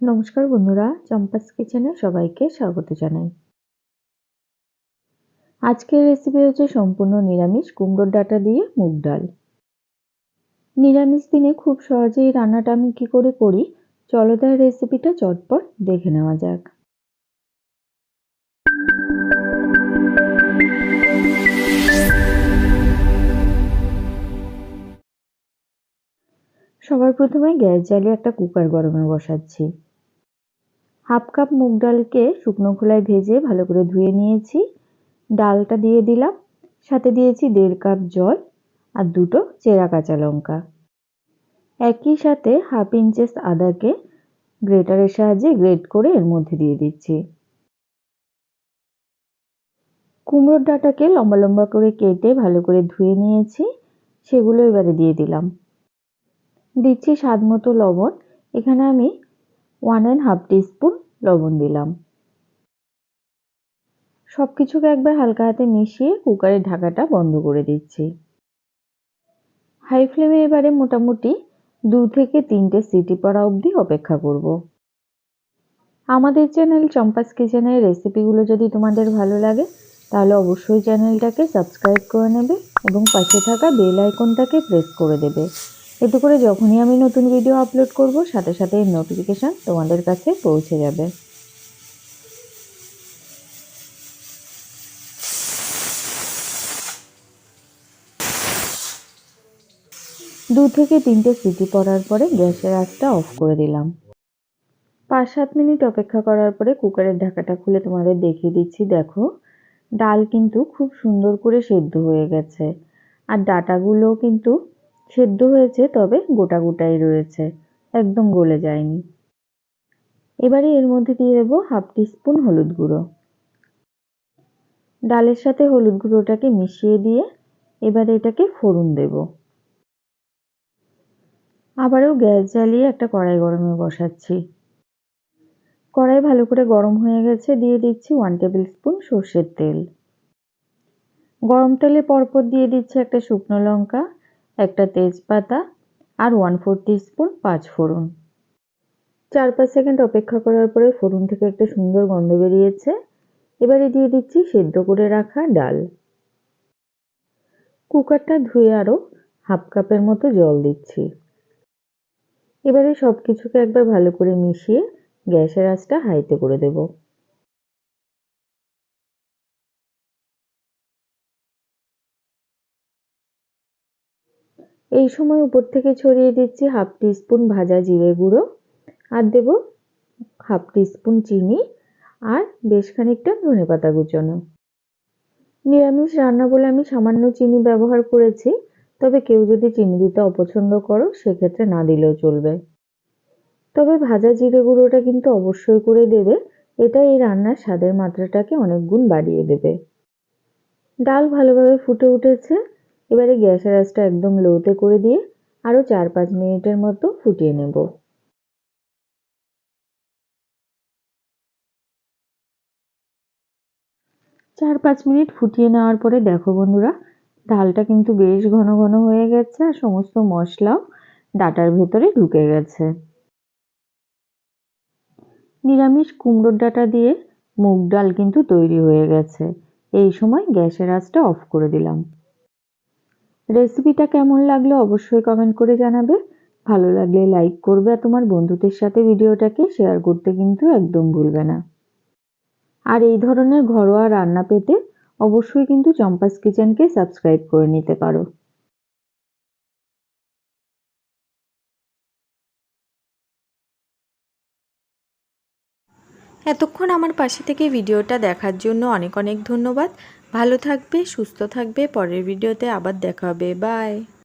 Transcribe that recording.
নমস্কার বন্ধুরা, চম্পাস কিচেনে সবাইকে স্বাগত জানাই। আজকের রেসিপি হচ্ছে সম্পূর্ণ নিরামিষ কুমড়োর ডাটা দিয়ে মুগ ডাল। নিরামিষ দিনে খুব সহজেই রান্নাটা আমি কি করে করি, চলো তার রেসিপিটা চটপট দেখে নেওয়া যাক। সবার প্রথমে গ্যাস জ্বালিয়ে একটা কুকার গরমে বসাচ্ছি। হাফ কাপ মুগ ডালকে শুকনো খোলায় ভেজে ভালো করে ধুয়ে নিয়েছি। ডালটা দিয়ে দিলাম, সাথে দিয়েছি দেড় কাপ জল আর দুটো চেরা কাঁচা লঙ্কা। একই সাথে হাফ ইঞ্চেস আদাকে গ্রেটারের সাহায্যে গ্রেট করে এর মধ্যে দিয়ে দিচ্ছি। কুমড়োর ডাটাকে লম্বা লম্বা করে কেটে ভালো করে ধুয়ে নিয়েছি, সেগুলো এবারে দিয়ে দিলাম। দিচ্ছি স্বাদ মতো লবণ। এখানে আমি ওয়ান অ্যান্ড হাফ টিস্পুন লবণ দিলাম। সব কিছুকে একবার হালকা হাতে মিশিয়ে কুকারের ঢাকাটা বন্ধ করে দিচ্ছি। হাই ফ্লেমে এবারে মোটামুটি দু থেকে তিনটে সিটি পড়া অবধি অপেক্ষা করব। আমাদের চ্যানেল চম্পাস কিচেনের রেসিপিগুলো যদি তোমাদের ভালো লাগে, তাহলে অবশ্যই চ্যানেলটাকে সাবস্ক্রাইব করে নেবে এবং পাশে থাকা বেল আইকনটাকে প্রেস করে দেবে। এতে করে যখনই আমি নতুন ভিডিও আপলোড করব, সাথে সাথে নোটিফিকেশান তোমাদের কাছে পৌঁছে যাবে। দু থেকে তিনটে সিটি পড়ার পরে গ্যাসের আঁচটা অফ করে দিলাম। পাঁচ সাত মিনিট অপেক্ষা করার পরে কুকারের ঢাকাটা খুলে তোমাদের দেখিয়ে দিচ্ছি, দেখো। ডাল কিন্তু খুব সুন্দর করে সেদ্ধ হয়ে গেছে। আর ডাটাগুলো কিন্তু সেদ্ধ হয়েছে, তবে গোটা গোটাই রয়েছে। একদম গলে যায়নি। এবারে এর মধ্যে দিয়ে দেবো হাফ টিস্পুন হলুদ গুঁড়ো। ডালের সাথে হলুদ গুঁড়োটাকে মিশিয়ে দিয়ে এবারে এটাকে ফোড়ন দেব। আবারও গ্যাস জ্বালিয়ে একটা কড়াই গরমে বসাচ্ছি। কড়াই ভালো করে গরম হয়ে গেছে, দিয়ে দিচ্ছি ওয়ান টেবিল স্পুন সর্ষের তেল। গরম তেলে পরপর দিয়ে দিচ্ছি একটা শুকনো লঙ্কা একটা তেজপাতা আর ওয়ান ফোর স্পুন পাঁচ ফোড়ন। চার পাঁচ সেকেন্ড অপেক্ষা করার পরে ফোড়ন থেকে একটা সুন্দর গন্ধ বেরিয়েছে। এবারে দিয়ে দিচ্ছি সেদ্ধ করে রাখা ডাল। কুকারটা ধুয়ে আরও হাফ কাপের মতো জল দিচ্ছি। এবারে সব কিছুকে একবার ভালো করে মিশিয়ে গ্যাসের আঁচটা হাইতে করে দেবো। এই সময় উপর থেকে ছড়িয়ে দিচ্ছি হাফ টিস্পুন ভাজা জিরে গুঁড়ো, আর দেব হাফ টিস্পুন চিনি, আর বেশ খানিকটা ধনে পাতা কুচোনো। নিরামিষ রান্না বলে আমি সামান্য চিনি ব্যবহার করেছি, তবে কেউ যদি চিনি দিতে অপছন্দ করো, সেক্ষেত্রে না দিলেও চলবে। তবে ভাজা জিরে গুঁড়োটা কিন্তু অবশ্যই করে দেবে এটা এই রান্নার স্বাদের মাত্রাটাকে অনেক গুণ বাড়িয়ে দেবে। ডাল ভালোভাবে ফুটে উঠেছে এবারে গ্যাসের আঁচটা একদম লোতে করে দিয়ে আরও চার পাঁচ মিনিটের মতো ফুটিয়ে নেব। চার পাঁচ মিনিট ফুটিয়ে নেওয়ার পরে দেখো বন্ধুরা, ডালটা কিন্তু বেশ ঘন ঘন হয়ে গেছে আর সমস্ত মশলাও ডাটার ভেতরে ঢুকে গেছে। নিরামিষ কুমড়োর ডাটা দিয়ে মুগ ডাল কিন্তু তৈরি হয়ে গেছে। এই সময় গ্যাসের আঁচটা অফ করে দিলাম। রেসিপিটা কেমন লাগল অবশ্যই কমেন্ট করে জানাবে। ভালো লাগলে লাইক করবে আর তোমার বন্ধুদের সাথে ভিডিওটাকে শেয়ার করতে কিন্তু একদম ভুলবে না। আর এই ধরনের ঘরোয়া রান্না পেতে অবশ্যই কিন্তু চম্পাস কিচেনকে সাবস্ক্রাইব করে নিতে পারো। এতক্ষণ আমার পাশে থেকে ভিডিওটা দেখার জন্য অনেক অনেক ধন্যবাদ। ভালো থাকবে সুস্থ থাকবে পরের ভিডিওতে আবার দেখা হবে বাই